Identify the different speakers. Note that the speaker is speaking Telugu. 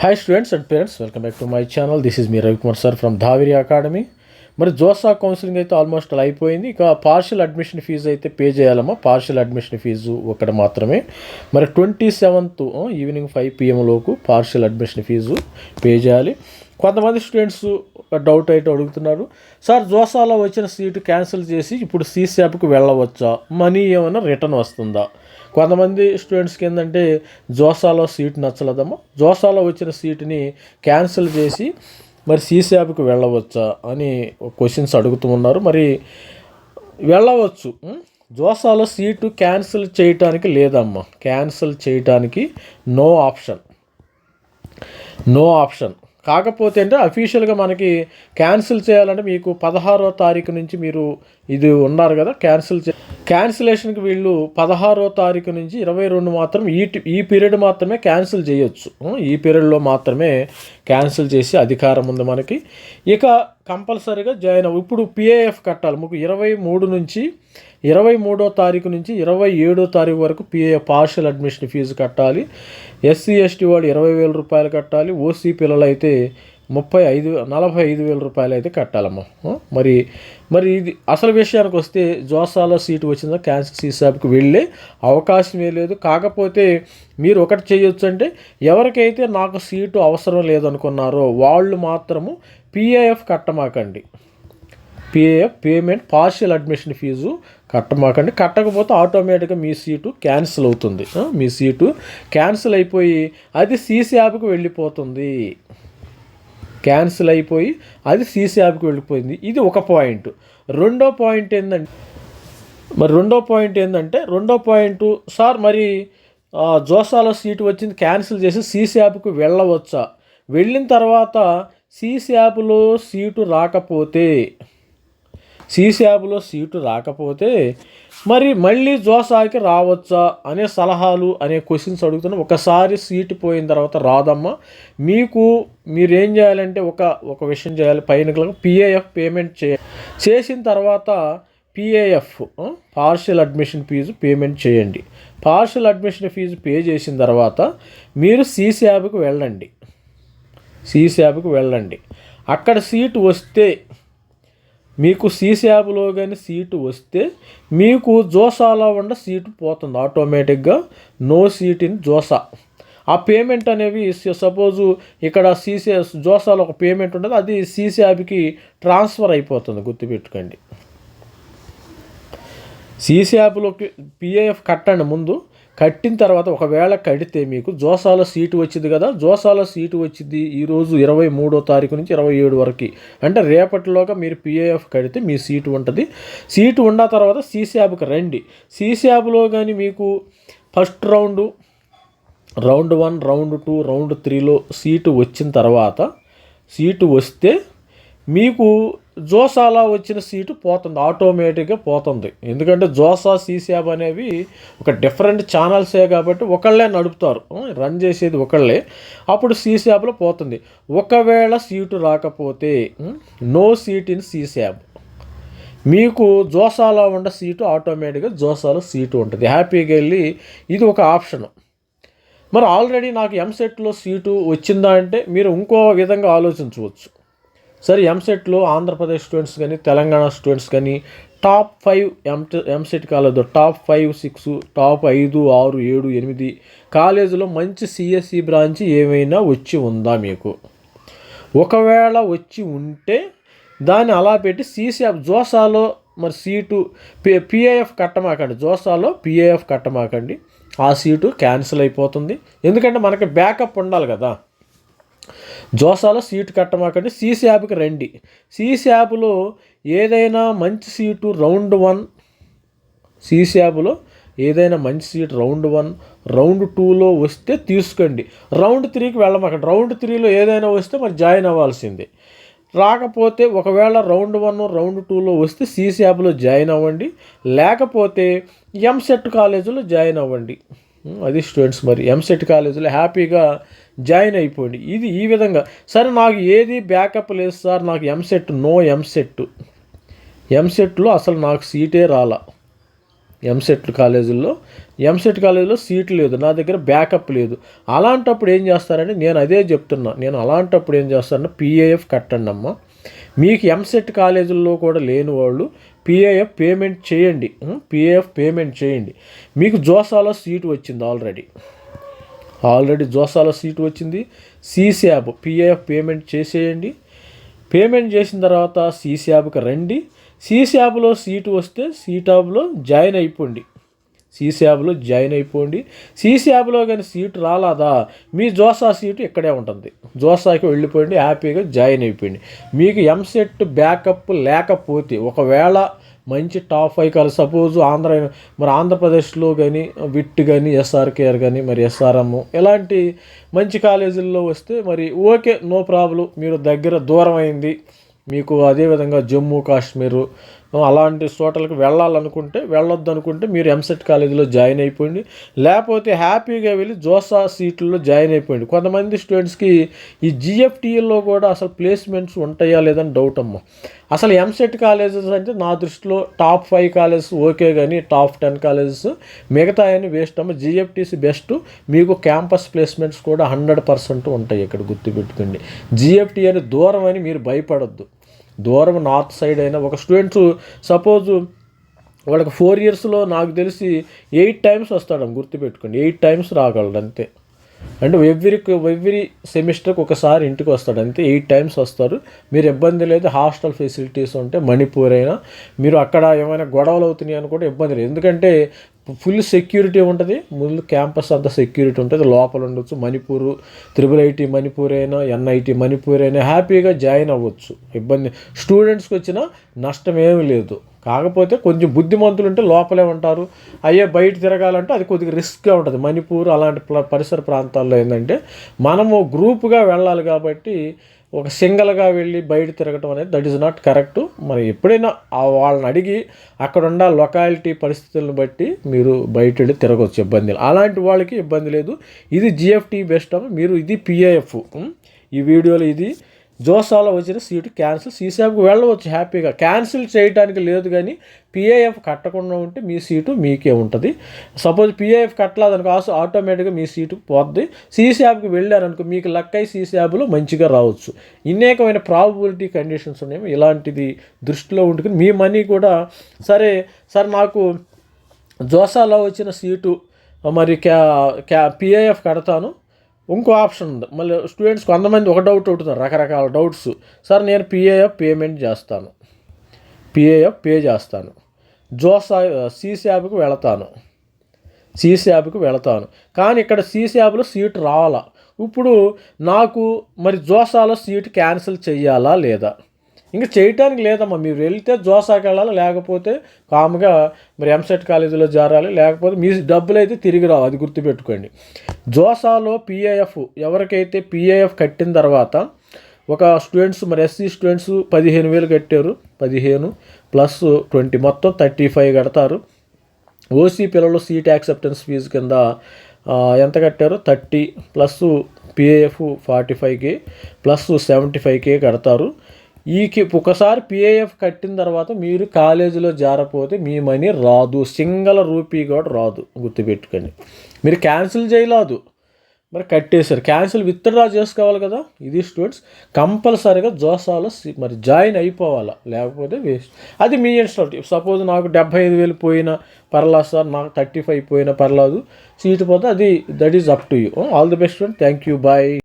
Speaker 1: Hi students and parents welcome back to my channel this is me Ravikumar sir from Dhaviri academy మరి జోసా కౌన్సిలింగ్ అయితే ఆల్మోస్ట్ అలా అయిపోయింది. ఇక పార్షియల్ అడ్మిషన్ ఫీజు అయితే పే చేయాలమ్మా. పార్షియల్ అడ్మిషన్ ఫీజు ఒకటి మాత్రమే. మరి ట్వంటీ సెవెంత్ ఈవినింగ్ ఫైవ్ పిఎంలోపు పార్షియల్ అడ్మిషన్ ఫీజు పే చేయాలి. కొంతమంది స్టూడెంట్స్ డౌట్ అయితే అడుగుతున్నారు. సార్ జోసాలో వచ్చిన సీటు క్యాన్సిల్ చేసి ఇప్పుడు సీసాప్కి వెళ్ళవచ్చా? మనీ ఏమైనా రిటర్న్ వస్తుందా? కొంతమంది స్టూడెంట్స్కి ఏంటంటే జోసాలో సీట్ నచ్చలేదమ్మా. జోసాలో వచ్చిన సీటుని క్యాన్సిల్ చేసి మరి సీసాబ్కి వెళ్ళవచ్చా అని క్వశ్చన్స్ అడుగుతూ ఉన్నారు. మరి వెళ్ళవచ్చు. జోసాలో సీటు క్యాన్సిల్ చేయటానికి లేదమ్మా. క్యాన్సిల్ చేయటానికి నో ఆప్షన్ నో ఆప్షన్ కాకపోతే అంటే అఫీషియల్గా మనకి క్యాన్సిల్ చేయాలంటే మీకు పదహారో తారీఖు నుంచి మీరు ఇది ఉన్నారు కదా క్యాన్సిల్ చే క్యాన్సిలేషన్కి వీళ్ళు పదహారో తారీఖు నుంచి ఇరవై రెండు మాత్రం ఈ ఈ పీరియడ్ మాత్రమే క్యాన్సిల్ చేయొచ్చు. ఈ పీరియడ్లో మాత్రమే క్యాన్సిల్ చేసే అధికారం ఉంది మనకి. ఇక కంపల్సరీగా జాయిన్ అవ్వ ఇప్పుడు పిఏఎఫ్ కట్టాలి. మీకు ఇరవై మూడు నుంచి ఇరవై మూడో తారీఖు నుంచి ఇరవై ఏడో తారీఖు వరకు పిఏ పార్షల్ అడ్మిషన్ ఫీజు కట్టాలి. ఎస్సీ ఎస్టీ వాళ్ళు ఇరవై వేల రూపాయలు కట్టాలి. ఓసీ పిల్లలు అయితే ముప్పై ఐదు నలభై ఐదు వేల రూపాయలు అయితే కట్టాలమ్మా మరి మరి ఇది అసలు విషయానికి వస్తే జోసాలో సీటు వచ్చిందో? క్యాన్సర్ సీసాబ్కి వెళ్ళే అవకాశమే లేదు. కాకపోతే మీరు ఒకటి చేయొచ్చు అంటే ఎవరికైతే నాకు సీటు అవసరం లేదనుకున్నారో వాళ్ళు మాత్రము PAF కట్టమాకండి. PAF payment partial admission fee కట్టమాకండి. కట్టకపోతే ఆటోమేటిక్గా మీ సీటు క్యాన్సిల్ అవుతుంది. మీ సీటు క్యాన్సిల్ అయిపోయి అది సీసీ యాప్కి వెళ్ళిపోతుంది. క్యాన్సిల్ అయిపోయి అది సీసీ యాప్కి వెళ్ళిపోయింది. ఇది ఒక పాయింట్. రెండో పాయింట్ ఏంటంటే మరి రెండో పాయింట్ ఏంటంటే రెండో పాయింట్ సార్ మరి జోసాలో సీటు వచ్చింది క్యాన్సిల్ చేసి సీసీ యాప్కి వెళ్ళవచ్చా? వెళ్ళిన తర్వాత సీసీ యాప్లో సీటు రాకపోతే సీసీ యాప్లో సీటు రాకపోతే మరి మళ్ళీ జోసాకి రావచ్చా అనే సలహాలు అనే క్వశ్చన్స్ అడుగుతున్నా ఒకసారి సీటు పోయిన తర్వాత రాదమ్మా మీకు మీరేం చేయాలంటే ఒక ఒక విషయం చేయాలి. పైన పిఏఎఫ్ పేమెంట్ చే చేసిన తర్వాత PAF partial admission fee payment చేయండి. పార్షియల్ అడ్మిషన్ ఫీజు పే చేసిన తర్వాత మీరు సీసీ యాప్కి వెళ్ళండి. సీసీ యాప్కి వెళ్ళండి. అక్కడ సీటు వస్తే మీకు సీసీ యాప్లో కానీ సీటు వస్తే మీకు జోసాలో ఉండ సీటు పోతుంది ఆటోమేటిక్గా. No seat in JoSAA. ఆ పేమెంట్ అనేవి సపోజు ఇక్కడ సీసీ జోసాలో ఒక పేమెంట్ ఉంటుంది అది సీసీ యాప్కి ట్రాన్స్ఫర్ అయిపోతుంది గుర్తుపెట్టుకోండి. సీసీ యాప్లోకి పిఏఎఫ్ కట్టండి ముందు. కట్టిన తర్వాత ఒకవేళ కడితే మీకు జోసాల సీటు వచ్చింది కదా జోసాల సీటు వచ్చింది ఈరోజు ఇరవై మూడో తారీఖు నుంచి ఇరవై ఏడు వరకు. అంటే రేపటిలోగా మీరు పిఏఎఫ్ కడితే మీ సీటు ఉంటుంది. సీటు ఉన్న తర్వాత సీసీఆబ్కి రండి. సీసీ కానీ మీకు first round round one round two round త్రీలో సీటు వచ్చిన తర్వాత సీటు వస్తే మీకు జోసాలా వచ్చిన సీటు పోతుంది ఆటోమేటిక్గా పోతుంది. ఎందుకంటే జోసా సీసాబ్ అనేవి ఒక డిఫరెంట్ ఛానల్సే కాబట్టి ఒకళ్ళే నడుపుతారు. రన్ చేసేది ఒకళ్ళే. అప్పుడు సీసాబ్లో పోతుంది. ఒకవేళ సీటు రాకపోతే నో సీట్ ఇన్ సీసాబ్. మీకు జోసాలో ఉన్న సీటు ఆటోమేటిక్గా జోసాలో సీటు ఉంటుంది. హ్యాపీగా వెళ్ళి ఇది ఒక ఆప్షను. మరి ఆల్రెడీ నాకు ఎంసెట్లో సీటు వచ్చిందా అంటే మీరు ఇంకో విధంగా ఆలోచించవచ్చు. సరే ఎంసెట్లో ఆంధ్రప్రదేశ్ స్టూడెంట్స్ కానీ తెలంగాణ స్టూడెంట్స్ కానీ టాప్ ఫైవ్ ఎంట EAMCET college top five six top ఐదు ఆరు ఏడు ఎనిమిది కాలేజీలో మంచి సిఎస్సి బ్రాంచ్ ఏమైనా వచ్చి ఉందా మీకు? ఒకవేళ వచ్చి ఉంటే దాన్ని అలా పెట్టి సీసీఎఫ్ జోసాలో మరి సీటు పి పిఏఎఫ్ కట్టమాకండి. జోసాలో పిఏఎఫ్ కట్టమాకండి. ఆ సీటు క్యాన్సిల్ అయిపోతుంది. ఎందుకంటే మనకి బ్యాకప్ ఉండాలి కదా. జోసాలో సీటు కట్టమాకండి. సీసీ యాప్కి రండి. సీసీ యాప్లో ఏదైనా మంచి సీటు రౌండ్ వన్ సీసీ యాప్లో ఏదైనా మంచి సీట్ రౌండ్ వన్ రౌండ్ టూలో వస్తే తీసుకోండి. రౌండ్ త్రీకి వెళ్ళమాకండి. రౌండ్ త్రీలో ఏదైనా వస్తే మరి జాయిన్ అవ్వాల్సిందే. రాకపోతే ఒకవేళ రౌండ్ వన్ రౌండ్ టూలో వస్తే సీసీ యాప్లో జాయిన్ అవ్వండి. లేకపోతే ఎంసెట్ కాలేజీలో జాయిన్ అవ్వండి. అది స్టూడెంట్స్ మరి. ఎంసెట్ కాలేజీలో హ్యాపీగా జాయిన్ అయిపోండి. ఇది ఈ విధంగా. సరే నాకు ఏది బ్యాకప్ లేదు సార్ నాకు ఎంసెట్ నో ఎంసెట్ ఎంసెట్లో అసలు నాకు సీటే రాలా. ఎంసెట్ కాలేజీల్లో ఎంసెట్ కాలేజీలో సీట్ లేదు. నా దగ్గర బ్యాకప్ లేదు. అలాంటప్పుడు ఏం చేస్తారని నేను అదే చెప్తున్నా. నేను అలాంటప్పుడు ఏం చేస్తానంటే పిఏఎఫ్ కట్టండి అమ్మ. మీకు ఎంసెట్ కాలేజీల్లో కూడా లేని వాళ్ళు పిఏఎఫ్ పేమెంట్ చేయండి. పిఏఎఫ్ పేమెంట్ చేయండి. మీకు జోసాలో సీటు వచ్చింది ఆల్రెడీ ఆల్రెడీ జోసాలో సీటు వచ్చింది. సీసీయాబ్ పిఏఎఫ్ పేమెంట్ చేసేయండి. పేమెంట్ చేసిన తర్వాత సీసీయాబ్కి రండి. సీసీయాబ్లో సీటు వస్తే సీటాబ్లో జాయిన్ అయిపోండి. సీసాబ్లో జాయిన్ అయిపోండి. సీసాబ్లో కానీ సీటు రాలేదా? మీ జోసా సీటు ఇక్కడే ఉంటుంది. జోసాకి వెళ్ళిపోయింది హ్యాపీగా జాయిన్ అయిపోయింది మీకు ఎంసెట్ బ్యాకప్ లేకపోతే ఒకవేళ మంచి టాప్ ఫైవ్ కాదు. సపోజ్ ఆంధ్ర మరి ఆంధ్రప్రదేశ్లో కానీ విట్ కానీ ఎస్ఆర్కేఆర్ కానీ మరి ఎస్ఆర్ఎం ఇలాంటి మంచి కాలేజీల్లో వస్తే మరి ఓకే నో ప్రాబ్లం. మీరు దగ్గర దూరం అయింది. మీకు అదేవిధంగా జమ్మూ కాశ్మీరు అలాంటి చోటలకు వెళ్ళాలనుకుంటే వెళ్ళొద్దు అనుకుంటే మీరు ఎంసెట్ కాలేజీలో జాయిన్ అయిపోయింది లేకపోతే హ్యాపీగా వెళ్ళి జోసా సీట్లలో జాయిన్ అయిపోయింది కొంతమంది స్టూడెంట్స్కి ఈ జిఎఫ్టీలో కూడా అసలు ప్లేస్మెంట్స్ ఉంటాయా లేదని డౌట్ అమ్మ. అసలు ఎంసెట్ కాలేజెస్ అంటే నా దృష్టిలో టాప్ ఫైవ్ కాలేజెస్ ఓకే కానీ టాప్ టెన్ కాలేజెస్ మిగతా అని వేస్ట్ అమ్మ జిఎఫ్టీసీ బెస్ట్ మీకు క్యాంపస్ ప్లేస్మెంట్స్ కూడా హండ్రెడ్ పర్సెంట్ ఉంటాయి ఇక్కడ గుర్తుపెట్టుకోండి. జిఎఫ్టీ అని దూరం అని మీరు భయపడొద్దు. దూరం నార్త్ సైడ్ అయినా ఒక స్టూడెంట్స్ సపోజ్ వాళ్ళకి ఫోర్ ఇయర్స్లో నాకు తెలిసి ఎయిట్ టైమ్స్ వస్తాడు గుర్తుపెట్టుకోండి. ఎయిట్ టైమ్స్ రాగలడు అంతే. అంటే ఎవ్రీ ఎవ్రీ సెమిస్టర్కి ఒకసారి ఇంటికి వస్తాడు అంతే. ఎయిట్ టైమ్స్ వస్తారు. మీరు ఇబ్బంది లేదు. హాస్టల్ ఫెసిలిటీస్ ఉంటే మణిపూర్ అయినా మీరు అక్కడ ఏమైనా గొడవలు అవుతున్నాయి అని కూడా ఇబ్బంది లేదు. ఎందుకంటే ఫుల్ సెక్యూరిటీ ఉంటుంది. ముందు క్యాంపస్ అంతా సెక్యూరిటీ ఉంటుంది. లోపల ఉండొచ్చు. మణిపూర్ త్రిబుల్ ఐటీ మణిపూర్ అయినా ఎన్ఐటి మణిపూర్ అయినా హ్యాపీగా జాయిన్ అవ్వచ్చు. ఇబ్బంది స్టూడెంట్స్కి వచ్చిన నష్టం ఏమీ లేదు. కాకపోతే కొంచెం బుద్ధిమంతులు ఉంటే లోపలే ఉంటారు. అయ్యే బయట తిరగాలంటే అది కొద్దిగా రిస్క్గా ఉంటుంది. మణిపూర్ అలాంటి పరిసర ప్రాంతాల్లో ఏంటంటే మనము గ్రూప్గా వెళ్ళాలి కాబట్టి ఒక సింగిల్గా వెళ్ళి బయట తిరగటం అనేది దట్ ఈస్ నాట్ కరెక్ట్ మరి ఎప్పుడైనా ఆ వాళ్ళని అడిగి అక్కడ ఉన్న లొకాలిటీ పరిస్థితులను బట్టి మీరు బయట వెళ్ళి తిరగవచ్చు ఇబ్బంది లేదు. అలాంటి వాళ్ళకి ఇబ్బంది లేదు. ఇది జిఎఫ్టీ బెస్ట్ మీరు ఇది పిఏఎఫ్ ఈ వీడియోలో ఇది జోసాలో వచ్చిన సీటు క్యాన్సిల్. సీసాబ్కి వెళ్ళవచ్చు హ్యాపీగా. క్యాన్సిల్ చేయడానికి లేదు కానీ పిఐఎఫ్ కట్టకుండా ఉంటే మీ సీటు మీకే ఉంటుంది. సపోజ్ పిఐఎఫ్ కట్టలేదనుకో ఆసు ఆటోమేటిక్గా మీ సీటు పోద్ది. సీసాబ్కి వెళ్ళారనుకో మీకు లక్కై సీసాబ్లో మంచిగా రావచ్చు. ఇన్నేకమైన ప్రాబిలిటీ కండిషన్స్ ఉన్నాయి. ఇలాంటిది దృష్టిలో ఉంటుంది మీ మనీ కూడా సరే సార్ నాకు జోసాలో వచ్చిన సీటు మరి క్యా క్యా పిఏఎఫ్ కడతాను. ఇంకో ఆప్షన్ ఉంది. మళ్ళీ స్టూడెంట్స్ కొంతమంది ఒక డౌట్ అవుతున్నారు రకరకాల డౌట్స్. సార్ నేను పిఏఎఫ్ పేమెంట్ చేస్తాను. పిఏఎఫ్ పే చేస్తాను. జోసా సీసాబ్కి వెళతాను. సీసాబ్కి వెళతాను. కానీ ఇక్కడ సీసాబ్లో సీట్ రావాలా? ఇప్పుడు నాకు మరి జోసాలో సీట్ క్యాన్సిల్ చేయాలా లేదా? ఇంకా చేయటానికి లేదమ్మా. మీరు వెళ్తే జోసాకి వెళ్ళాలి? లేకపోతే కామ్గా మరి ఎంసెట్ కాలేజీలో చేరాలి లేకపోతే మీ డబ్బులు అయితే తిరిగి రావు. అది గుర్తుపెట్టుకోండి. జోసాలో పిఏఎఫ్ ఎవరికైతే పిఏఎఫ్ కట్టిన తర్వాత ఒక స్టూడెంట్స్ మరి ఎస్సీ స్టూడెంట్స్ పదిహేను వేలు కట్టారు. పదిహేను ప్లస్ ట్వంటీ మొత్తం థర్టీ ఫైవ్ కడతారు. ఓసీ పిల్లలు సీట్ యాక్సెప్టెన్స్ ఫీజు కింద ఎంత కట్టారు? Thirty plus PAF forty five K plus seventy five K కడతారు. ఈ కి- ఒకసారి పిఏఎఫ్ కట్టిన తర్వాత మీరు కాలేజీలో జారపోతే మీ మనీ రాదు. సింగల్ రూపీ కూడా రాదు. గుర్తుపెట్టుకోండి. మీరు క్యాన్సిల్ చేయలేదు. మరి కట్టేశారు. క్యాన్సిల్ విత్డ్రా చేసుకోవాలి కదా. ఇది స్టూడెంట్స్ కంపల్సరీగా జోసాలో మరి జాయిన్ అయిపోవాలా? లేకపోతే వేస్ట్. అది మీ ఇన్స్టాల్ సపోజ్ నాకు డెబ్బై ఐదు వేలు పోయినా పర్లేదు సార్. నాకు థర్టీ ఫైవ్ పోయినా పర్లేదు. సీటు పోతే అది that is up to you. All the best student. Thank you. Bye.